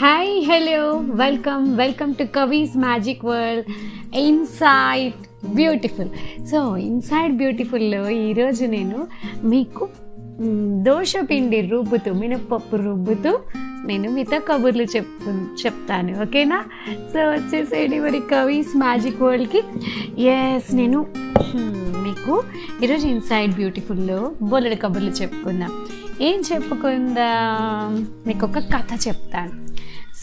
Hi hello welcome welcome to Kavi's magic world inside beautiful so inside బ్యూటిఫుల్లో ఈరోజు నేను మీకు దోశ పిండి రుబ్బుతూ మినపప్పు రుబ్బుతూ నేను మీతో కబుర్లు చెప్పు చెప్తాను. ఓకేనా? సో వచ్చేసేయండి మరి కవీస్ మ్యాజిక్ వరల్డ్కి ఎస్ నేను మీకు ఈరోజు ఇన్సైడ్ బ్యూటిఫుల్లో బోలెడు కబుర్లు చెప్పుకుందాం ఏం చెప్పుకుందాం? మీకు ఒక కథ చెప్తాను.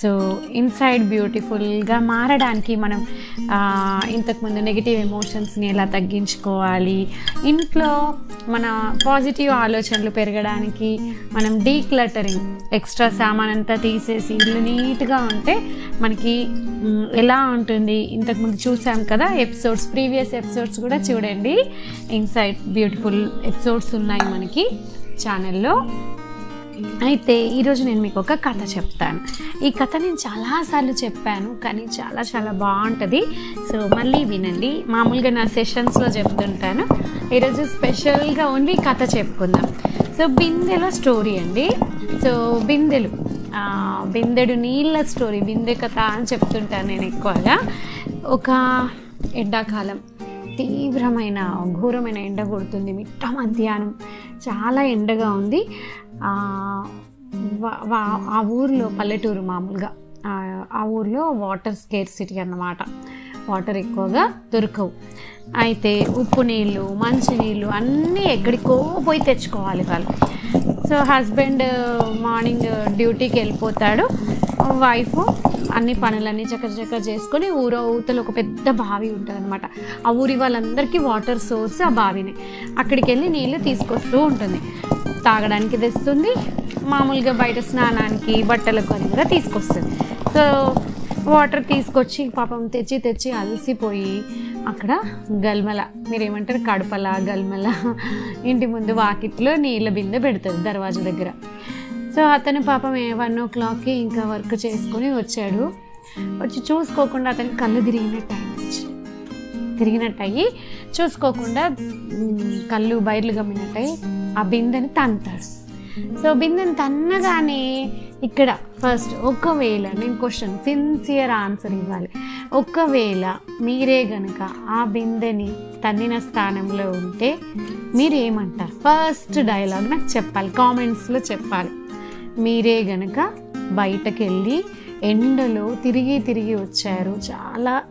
సో ఇన్సైడ్ బ్యూటిఫుల్గా మారడానికి మనం ఇంతకుముందు నెగిటివ్ ఎమోషన్స్ని ఎలా తగ్గించుకోవాలి ఇంట్లో మన పాజిటివ్ ఆలోచనలు పెరగడానికి మనం డీక్లటరింగ్ ఎక్స్ట్రా సామాన్ అంతా తీసేసి ఇల్లు నీట్గా ఉంటే మనకి ఎలా ఉంటుంది? ఇంతకుముందు చూసాం కదా ఎపిసోడ్స్ ప్రీవియస్ ఎపిసోడ్స్ కూడా చూడండి. ఇన్సైడ్ బ్యూటిఫుల్ ఎపిసోడ్స్ ఉన్నాయి మనకి. ఛానల్లో. అయితే ఈరోజు నేను మీకు ఒక కథ చెప్తాను. ఈ కథ నేను చాలాసార్లు చెప్పాను కానీ చాలా చాలా బాగుంటుంది. సో మళ్ళీ వినండి. మామూలుగా నా సెషన్స్లో చెప్తుంటాను. ఈరోజు స్పెషల్గా ఓన్లీ కథ చెప్పుకుందాం. సో బిందెల స్టోరీ అండి. సో బిందెలు. బిందెడు నీళ్ళ స్టోరీ బిందె కథ అని చెప్తుంటాను నేను ఎక్కువగా. ఒక ఎండాకాలం తీవ్రమైన ఘోరమైన ఎండ కొడుతుంది. మిట్ట మధ్యాహ్నం చాలా ఎండగా ఉంది. ఆ, ఊర్లో పల్లెటూరు మామూలుగా ఆ, ఆ ఊర్లో వాటర్ స్కేర్ సిటీ అన్నమాట. వాటర్ ఎక్కువగా దొరకవు. అయితే ఉప్పు నీళ్ళు మంచినీళ్ళు అన్నీ ఎక్కడికో పోయి తెచ్చుకోవాలి వాళ్ళు. సో హస్బెండ్ మార్నింగ్ డ్యూటీకి వెళ్ళిపోతాడు. వైఫ్ అన్ని పనులన్నీ చక్కచక్క చేసుకొని ఊరో ఊతలు ఒక పెద్ద బావి ఉంటుంది అనమాట ఆ ఊరి వాళ్ళందరికీ వాటర్ సోర్స్ ఆ బావినే. అక్కడికి వెళ్ళి నీళ్ళు తీసుకొస్తూ ఉంటుంది. తాగడానికి తెస్తుంది. మామూలుగా బయట స్నానానికి బట్టలకు అని కూడా తీసుకొస్తుంది. సో వాటర్ తీసుకొచ్చి పాపం తెచ్చి తెచ్చి అలసిపోయి అక్కడ గల్మల మీరు ఏమంటారు కడపల గల్మల ఇంటి ముందు వాకిట్లో నీళ్ళ బిందె పెడుతుంది దర్వాజా దగ్గర. సో అతను పాపం వన్ ఓ క్లాక్కి ఇంకా వర్క్ చేసుకొని వచ్చాడు. వచ్చి చూసుకోకుండా అతనికి కళ్ళు తిరిగినట్టు అయింది. తిరిగినట్టు అయ్యి చూసుకోకుండా కళ్ళు బయర్లు గమ్మినట్టయి ఆ బిందెని తంతాడు సో బిందెని తన్నగానే ఇక్కడ ఫస్ట్ ఒకవేళ నేను క్వశ్చన్ సిన్సియర్ ఆన్సర్ ఇవ్వాలి. ఒకవేళ మీరే గనుక ఆ బిందెని తన్నిన స్థానంలో ఉంటే మీరు ఏమంటారు ఫస్ట్ డైలాగ్ నాకు చెప్పాలి కామెంట్స్లో చెప్పాలి. మీరే గనక బయటకెళ్ళి ఎండలో తిరిగి తిరిగి వచ్చారు. చాలా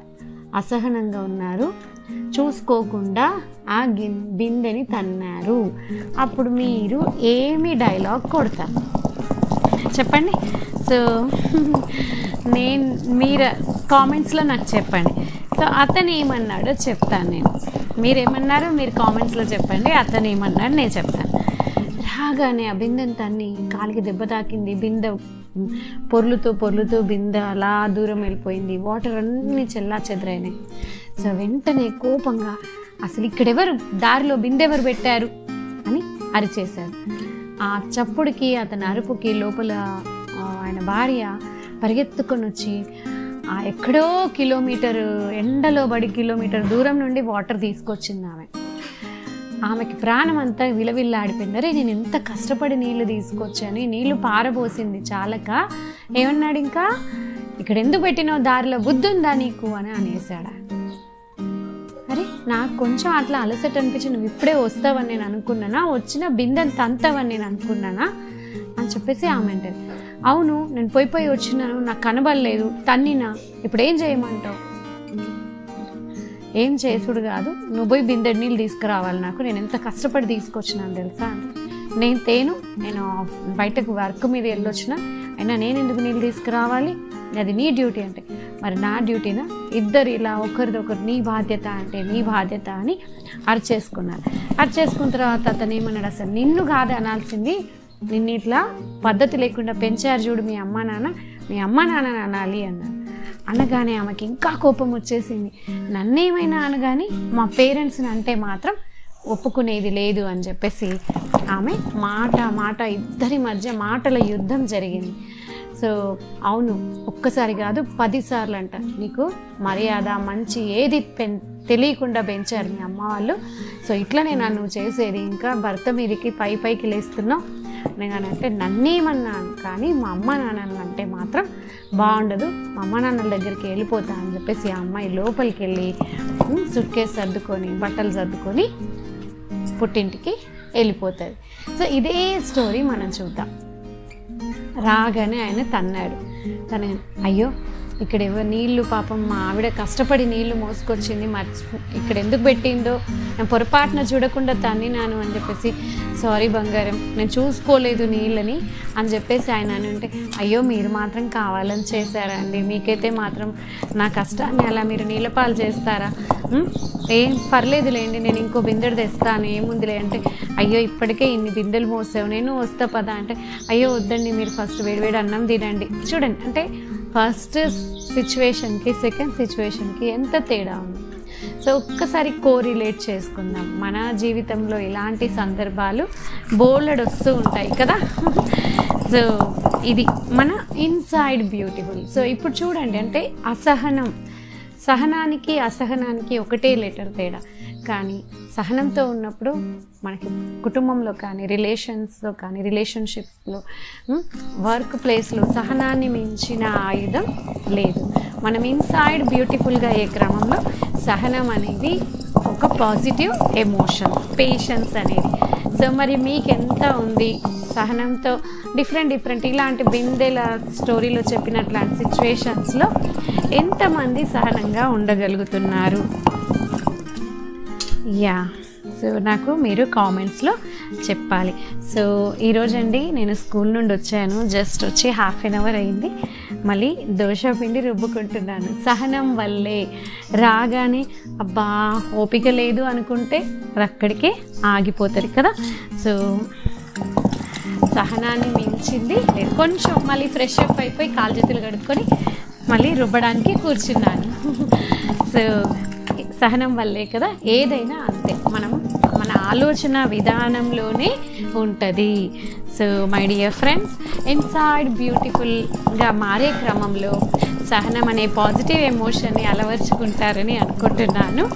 అసహనంగా ఉన్నారు. చూసుకోకుండా ఆ గిన్ బిందెని తన్నారు. అప్పుడు మీరు ఏమి డైలాగ్ కొడతారు? చెప్పండి. సో నేను మీరు కామెంట్స్లో నాకు చెప్పండి. సో అతను ఏమన్నాడో చెప్తాను నేను. మీరేమన్నారు మీరు కామెంట్స్లో చెప్పండి. అతను ఏమన్నాడు నేను చెప్తాను. రాగానే ఆ బిందెని తన్ని కాలికి దెబ్బ తాకింది. బిందె పొర్లుతూ పొర్లుతూ బిందె అలా దూరం వెళ్ళిపోయింది. వాటర్ అన్నీ చెల్లా చెదరైనాయి సో వెంటనే కోపంగా అసలు ఇక్కడెవరు? దారిలో బిందె ఎవరు పెట్టారు? అని అరిచేశారు. ఆ చప్పుడుకి అతని అరుపుకి లోపల ఆయన భార్య పరిగెత్తుకొని వచ్చి ఎక్కడో కిలోమీటర్ ఎండలో బడి కిలోమీటర్ దూరం నుండి వాటర్ తీసుకొచ్చింది ఆమె. ఆమెకి ప్రాణం అంతా విలవిల్లాడిపోయింది. అరే నేను ఎంత కష్టపడి నీళ్ళు తీసుకొచ్చాను ఈ నీళ్ళు పారబోసింది చాలక. ఏమన్నాడు ఇంకా? ఇక్కడ ఎందుకు పెట్టినావు దారిలో బుద్ధి ఉందా నీకు? అని అనేసాడా అరే నాకు కొంచెం అట్లా అలసట అనిపించి నువ్వు ఇప్పుడే వస్తావని నేను అనుకున్నానా? వచ్చిన బిందెని తంతావని నేను అనుకున్నానా? అని చెప్పేసి ఆమె అంటది. అవును నేను పోయి పోయి వచ్చినాను నాకు కనబడలేదు తన్నినా. ఇప్పుడు ఏం చేయమంటావు? ఏం చేసుడు కాదు. నువ్వు పోయి బిందెడు నీళ్ళు తీసుకురావాలి నాకు. నేను ఎంత కష్టపడి తీసుకొచ్చినాను తెలుసా? అంటే నేను తేను నేను బయటకు వర్క్ మీద వెళ్ళొచ్చిన అయినా నేను ఎందుకు నీళ్ళు తీసుకురావాలి? అది నీ డ్యూటీ అంటే. మరి నా డ్యూటీనా? ఇద్దరు ఇలా ఒకరిదొకరు నీ బాధ్యత అంటే నీ బాధ్యత అని అరిచేసుకున్నారు. అరిచేసుకున్న తర్వాత అతను ఏమన్నాడు? అసలు నిన్ను కాదు అనాల్సింది. నిన్ను ఇట్లా పద్ధతి లేకుండా పెంచారు చూడు మీ అమ్మ నాన్న. మీ అమ్మ నాన్న అనాలి అన్నారు అనగానే ఆమెకి ఇంకా కోపం వచ్చేసింది. నన్నేమైనా అనగాని మా పేరెంట్స్ని అంటే మాత్రం ఒప్పుకునేది లేదు అని చెప్పేసి ఆమె మాట మాట ఇద్దరి మధ్య మాటల యుద్ధం జరిగింది. సో అవును ఒక్కసారి కాదు పదిసార్లు అంట. నీకు మర్యాద మంచి ఏది పెన్ తెలియకుండా పెంచారు మీ అమ్మ వాళ్ళు. సో ఇట్లనే నన్ను చేసేది. ఇంకా భర్త మీదకి పై పైకి లేస్తున్నావు. నేను అంటే నన్నేమన్నాను కానీ మా అమ్మ నాన్నలు అంటే మాత్రం బాగుండదు. మా అమ్మ నాన్నల దగ్గరికి వెళ్ళిపోతా అని చెప్పేసి ఆ అమ్మాయి లోపలికి వెళ్ళి సుట్ కేసు సర్దుకొని బట్టలు సర్దుకొని పుట్టింటికి వెళ్ళిపోతుంది. సో ఇదే స్టోరీ మనం చూద్దాం. రాగానే ఆయన తన్నాడు. తన అయ్యో ఇక్కడ ఎవరు నీళ్ళు పాపం మా ఆవిడ కష్టపడి నీళ్ళు మోసుకొచ్చింది మర్చి ఇక్కడ ఎందుకు పెట్టిందో? నేను పొరపాటున చూడకుండా తన్నినాను అని చెప్పేసి సారీ బంగారం నేను చూసుకోలేదు నీళ్ళని అని చెప్పేసి ఆయన అని ఉంటే అయ్యో మీరు మాత్రం కావాలని చేశారండి మీకైతే మాత్రం నా కష్టాన్ని అలా మీరు నీళ్ళ పాలు చేస్తారా ఏం పర్లేదులేండి నేను ఇంకో బిందెడు తెస్తాను ఏముందిలే అంటే అయ్యో ఇప్పటికే ఇన్ని బిందెలు మోసావు నేను వస్తా పదా అంటే అయ్యో వద్దండి మీరు ఫస్ట్ వేడివేడి అన్నం తినండి. చూడండి అంటే ఫస్ట్ సిచ్యువేషన్కి సెకండ్ సిచ్యువేషన్కి ఎంత తేడా ఉంది? సో ఒక్కసారి కోరిలేట్ చేసుకుందాం. మన జీవితంలో ఇలాంటి సందర్భాలు బోలెడ్ వస్తూ ఉంటాయి కదా? సో ఇది మన ఇన్సైడ్ బ్యూటిఫుల్. సో ఇప్పుడు చూడండి అంటే అసహనం. సహనానికి అసహనానికి ఒకటే లెటర్ తేడా. కానీ సహనంతో ఉన్నప్పుడు మనకి కుటుంబంలో కానీ రిలేషన్స్లో కానీ రిలేషన్షిప్స్లో వర్క్ ప్లేస్లో సహనాన్ని మించిన ఆయుధం లేదు. మనం ఇన్సైడ్ బ్యూటిఫుల్గా అయ్యే క్రమంలో సహనం అనేది ఒక పాజిటివ్ ఎమోషన్ పేషెన్స్ అనేది. సో మరి మీకు ఎంత ఉంది సహనంతో? Different different. ఇలాంటి బిందెల స్టోరీలో చెప్పినట్లాంటి సిచ్యువేషన్స్లో ఎంతమంది సహనంగా ఉండగలుగుతున్నారు? యా. సో నాకు మీరు కామెంట్స్లో చెప్పాలి. సో ఈరోజండి నేను స్కూల్ నుండి వచ్చాను. జస్ట్ వచ్చి హాఫ్ అన్ అవర్ అయింది. మళ్ళీ దోశ పిండి రుబ్బుకుంటున్నాను. సహనం వల్లే. రాగానే అబ్బా ఓపిక లేదు అనుకుంటే అక్కడికే ఆగిపోతుంది కదా. సో సహనాన్ని మించింది లేదు. కొంచెం మళ్ళీ ఫ్రెష్ అప్ అయిపోయి కాలు చేతులు కడుక్కొని మళ్ళీ రుబ్బడానికి కూర్చున్నాను. సో సహనం వల్లే కదా? ఏదైనా అంతే. మనం మన ఆలోచన విధానంలోనే ఉంటుంది. So my dear friends inside బ్యూటిఫుల్గా మారే క్రమంలో సహనం అనే పాజిటివ్ ఎమోషన్ని అలవర్చుకుంటారని అనుకుంటున్నాను.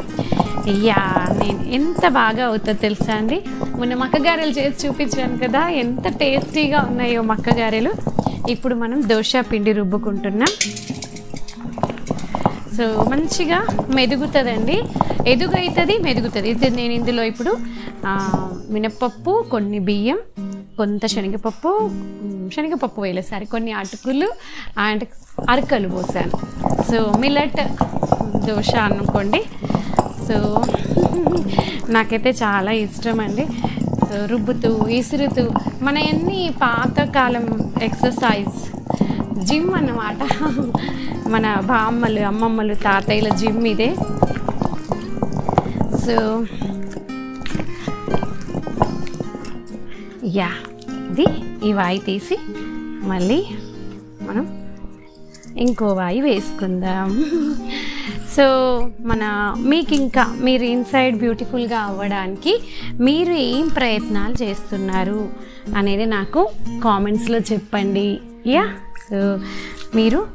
యా నేను ఎంత బాగా అవుతుందో తెలుసా అండి? మొన్న మక్కగారెలు చేసి చూపించాను కదా ఎంత టేస్టీగా ఉన్నాయో మక్కగారెలు. ఇప్పుడు మనం దోశ పిండి రుబ్బుకుంటున్నాం. సో మంచిగా మెదుగుతుందండి. ఎదుగైతుంది మెదుగుతుంది. ఇది నేను ఇందులో ఇప్పుడు మినప్పప్పు కొన్ని బియ్యం కొంత శనగపప్పు శనగపప్పు వేలేసారి కొన్ని అటుకులు అండ్ అరకలు పోసాను. సో మిల్లట్ దోశ అనుకోండి. సో నాకైతే చాలా ఇష్టం అండి సో రుబ్బుతూ ఇసురుతూ మన ఎన్ని పాతకాలం ఎక్సర్సైజ్ జిమ్ అన్నమాట. మన బామ్మలు అమ్మమ్మలు తాతయ్యల జిమ్ ఇదే. సో యా ఇది ఈ వాయి తీసి మళ్ళీ మనం ఇంకో వాయి వేసుకుందాం. సో మన మీకు ఇంకా మీరు ఇన్సైడ్ బ్యూటిఫుల్గా అవ్వడానికి మీరు ఏం ప్రయత్నాలు చేస్తున్నారు అనేది నాకు కామెంట్స్లో చెప్పండి. యా సో మీరు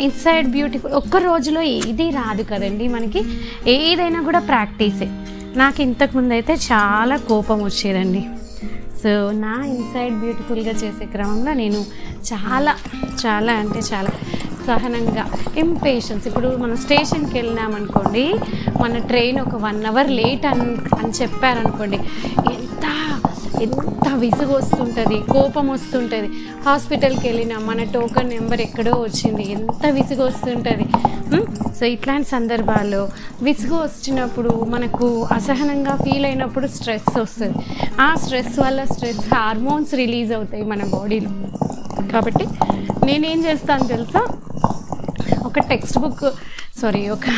ఇన్సైడ్ బ్యూటిఫుల్ ఒక్క రోజులో ఏది రాదు కదండి మనకి. ఏదైనా కూడా ప్రాక్టీసే నాకు ఇంతకుముందు అయితే చాలా కోపం వచ్చేదండి. సో నా ఇన్సైడ్ బ్యూటిఫుల్గా చేసే క్రమంలో నేను చాలా చాలా అంటే చాలా సహనంగా ఇంపేషన్స్ ఇప్పుడు మనం స్టేషన్కి వెళ్ళినామనుకోండి మన ట్రైన్ ఒక వన్ అవర్ లేట్ అని అని చెప్పారనుకోండి ఎంత విసుగు వస్తుంటుంది కోపం వస్తుంటుంది. హాస్పిటల్కి వెళ్ళినా మన టోకన్ నెంబర్ ఎక్కడో వచ్చింది ఎంత విసుగు వస్తుంటుంది. సో ఇట్లాంటి సందర్భాల్లో విసుగు వచ్చినప్పుడు మనకు అసహనంగా ఫీల్ అయినప్పుడు స్ట్రెస్ వస్తుంది. ఆ స్ట్రెస్ వల్ల స్ట్రెస్ హార్మోన్స్ రిలీజ్ అవుతాయి మన బాడీలో. కాబట్టి నేనేం చేస్తాను తెలుసా? ఒక టెక్స్ట్ బుక్ సారీ ఒక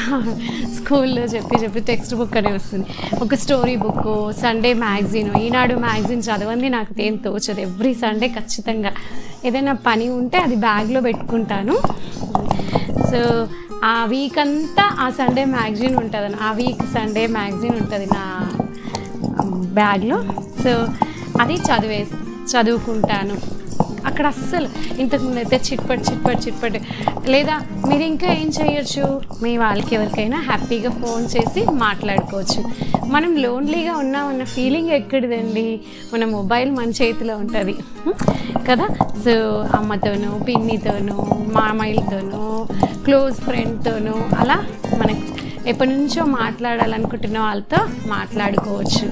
స్కూల్లో చెప్పి చెప్పి టెక్స్ట్ బుక్ అనే వస్తుంది. ఒక story book Sunday magazine Eenadu magazine చదవండి నాకు ఏం తోచదు. ఎవ్రీ సండే ఖచ్చితంగా. ఏదైనా పని ఉంటే అది బ్యాగ్లో పెట్టుకుంటాను. సో ఆ వీక్ అంతా ఆ సండే మ్యాగజైన్ ఉంటుంది ఆ వీక్ సండే మ్యాగజైన్ ఉంటుంది నా um, బ్యాగ్లో సో అది చదివే చదువుకుంటాను. అక్కడ అస్సలు ఇంతకుముందు అయితే చిట్పట్ చిట్పట్ చిట్పట్. లేదా మీరు ఇంకా ఏం చేయొచ్చు? మీ వాళ్ళకి ఎవరికైనా హ్యాపీగా ఫోన్ చేసి మాట్లాడుకోవచ్చు. మనం లోన్లీగా ఉన్నామన్న ఫీలింగ్ ఎక్కడిదండి? మన మొబైల్ మన చేతిలో ఉంటుంది. కదా? సో అమ్మతోనూ పిన్నితోనూ మామయ్యలతోనూ క్లోజ్ ఫ్రెండ్తోనూ అలా మనకి ఎప్పటి నుంచో మాట్లాడాలనుకుంటున్న వాళ్ళతో మాట్లాడుకోవచ్చు.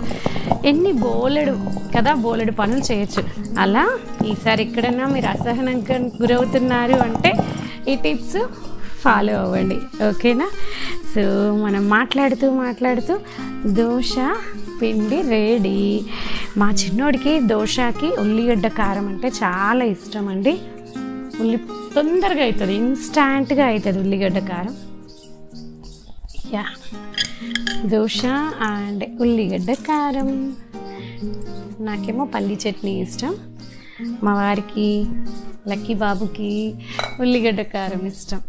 ఎన్ని బోలెడు కదా బోలెడు పనులు చేయొచ్చు. అలా ఈసారి ఎక్కడన్నా మీరు అసహనంగా గురవుతున్నారు అంటే ఈ టిప్స్ ఫాలో అవ్వండి. ఓకేనా? సో మనం మాట్లాడుతూ మాట్లాడుతూ దోశ పిండి రెడీ. మా చిన్నోడికి దోశకి ఉల్లిగడ్డ కారం అంటే చాలా ఇష్టం అండి. ఉల్లి తొందరగా అవుతుంది ఇన్స్టాంట్గా అవుతుంది ఉల్లిగడ్డ కారం. యా దోశ అండ్ ఉల్లిగడ్డ కారం. నాకేమో పల్లి చట్నీ ఇష్టం. మా వారికి లక్కీ బాబుకి ఉల్లిగడ్డ కారం ఇష్టం.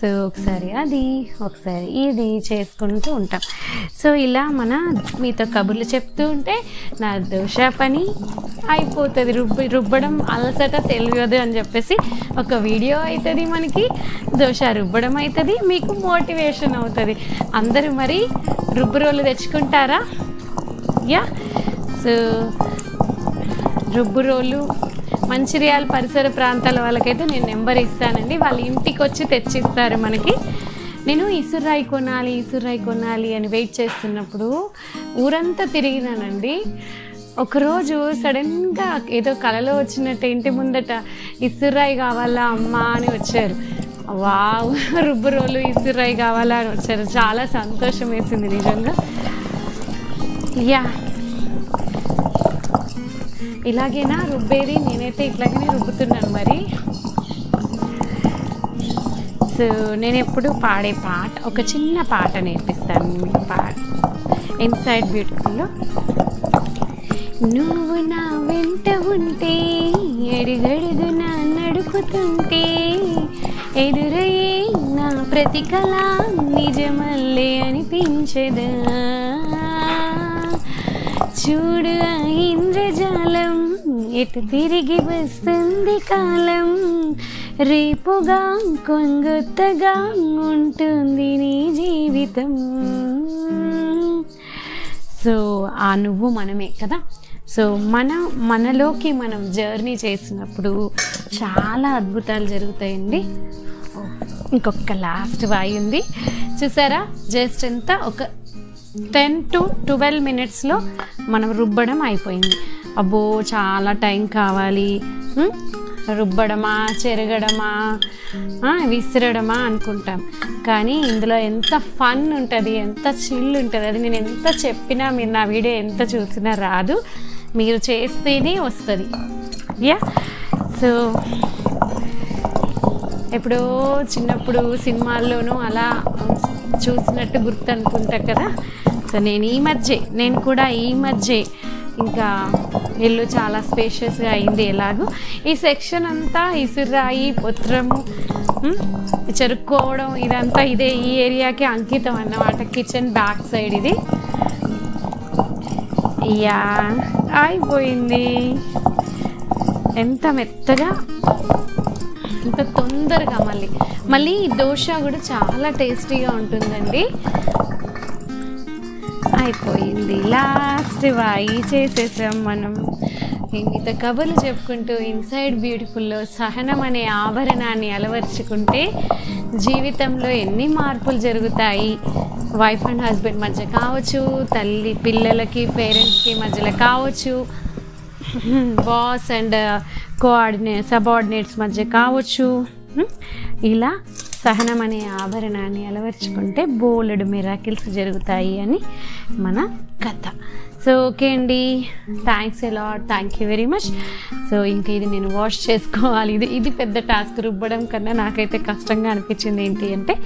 సో ఒకసారి అది ఒకసారి ఇది చేసుకుంటూ ఉంటాం. సో ఇలా మన మీతో కబుర్లు చెప్తూ ఉంటే నా దోశ పని అయిపోతుంది. రుబ్బ రుబ్బడం అలసట తెలియదు అని చెప్పేసి ఒక వీడియో అవుతుంది మనకి. దోశ రుబ్బడం అవుతుంది మీకు మోటివేషన్ అవుతుంది. అందరూ మరి రుబ్బు రోలు తెచ్చుకుంటారా? యా. సో రుబ్బు రోలు మంచిర్యాల పరిసర ప్రాంతాల వాళ్ళకైతే నేను నెంబర్ ఇస్తానండి. వాళ్ళ ఇంటికి వచ్చి తెచ్చిస్తారు మనకి. నేను ఇసురాయి కొనాలి ఇసురాయి కొనాలి అని వెయిట్ చేస్తున్నప్పుడు ఊరంతా తిరిగినానండి. ఒకరోజు సడన్గా ఏదో కలలో వచ్చినట్టు ఇంటి ముందట ఇసురాయి కావాలా అమ్మా అని వచ్చారు. వావ్ రుబ్బురోలు ఇసురాయి కావాలా అని వచ్చారు. చాలా సంతోషం వేసింది నిజంగా. యా ఇలాగేనా రుబ్బేది? నేనైతే ఇట్లాగనే రుబ్బుతున్నాను మరి. సో నేను ఎప్పుడు పాడే పాట ఒక చిన్న పాట నేర్పిస్తాను మీకు పా ఇన్సైడ్ బ్యూటిఫుల్లో నువ్వు నా వెంట ఉంటే అడుగడుగున నడుపుతుంటే ఎదురయ్యే నా ప్రతి కళ నిజమల్లే అనిపించదా? చూడు ఆ ఇంద్రజాలం. ఎటు తిరిగి వస్తుంది కాలం? రేపుగా కొంగొత్తగా ఉంటుంది నీ జీవితం. సో ఆ నువ్వు మనమే కదా? సో మన మనలోకి మనం జర్నీ చేసినప్పుడు చాలా అద్భుతాలు జరుగుతాయండి. ఇంకొక లాస్ట్ వాయి ఉంది. చూసారా? జస్ట్ ఎంత? ఒక టెన్ టు ట్వెల్వ్ మినిట్స్లో మనం రుబ్బడం అయిపోయింది. అబ్బో చాలా టైం కావాలి. రుబ్బడమా చెరగడమా? విసిరడమా అనుకుంటాం. కానీ ఇందులో ఎంత ఫన్ ఉంటుంది ఎంత చిల్ ఉంటుంది అది నేను ఎంత చెప్పినా మీరు నా వీడియో ఎంత చూసినా రాదు. మీరు చేస్తేనే వస్తుంది. యా సో ఎప్పుడో చిన్నప్పుడు సినిమాల్లోనూ అలా చూసినట్టు గుర్తు అనుకుంటా కదా? సో నేను ఈ మధ్య నేను కూడా ఈ మధ్య. ఇంకా ఇల్లు చాలా స్పేషియస్గా అయింది ఎలాగో. ఈ సెక్షన్ అంతా ఇసురాయి పొత్రము చెరుక్కోవడం ఇదంతా ఇదే ఈ ఏరియాకి అంకితం అన్నమాట. కిచెన్ బ్యాక్ సైడ్ ఇది. యా అయిపోయింది ఎంత మెత్తగా. ఎంత తొందరగా మళ్ళీ. మళ్ళీ ఈ దోశ కూడా చాలా టేస్టీగా ఉంటుందండి. అయిపోయింది. లాస్ట్ వాయి చేసేసాం మనం. ఇంత కబుర్లు చెప్పుకుంటూ ఇన్సైడ్ బ్యూటిఫుల్లో సహనం అనే ఆభరణాన్ని అలవర్చుకుంటే జీవితంలో ఎన్ని మార్పులు జరుగుతాయి? వైఫ్ అండ్ హస్బెండ్ మధ్య కావచ్చు తల్లి పిల్లలకి పేరెంట్స్కి మధ్యలో కావచ్చు బాస్ అండ్ కోఆర్డినే సబార్డినేట్స్ మధ్య కావచ్చు ఇలా సహనం అనే ఆభరణాన్ని అలవర్చుకుంటే బోలెడు మిరాకిల్స్ జరుగుతాయి అని మన కథ. సో ఓకే అండి. Thanks a lot thank you very much so ఇంకా ఇది నేను వాష్ చేసుకోవాలి. ఇది ఇది పెద్ద టాస్క్ రుబ్బడం కన్నా నాకైతే కష్టంగా అనిపించింది ఏంటి అంటే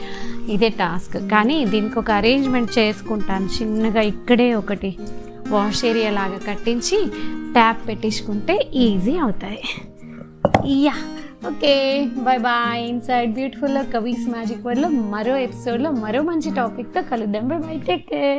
ఇదే టాస్క్ కానీ దీనికి ఒక అరేంజ్మెంట్ చేసుకుంటాను. చిన్నగా ఇక్కడే ఒకటి వాష్ ఏరియా లాగా కట్టించి ట్యాప్ పెట్టించుకుంటే ఈజీ అవుతాయి. ఇయ్యా ఓకే బాయ్ బాయ్ ఇన్సైడ్ బ్యూటిఫుల్లో కవీస్ మ్యాజిక్ వరల్డ్లో మరో ఎపిసోడ్లో మరో మంచి టాపిక్తో కలుద్దాం. Bye take care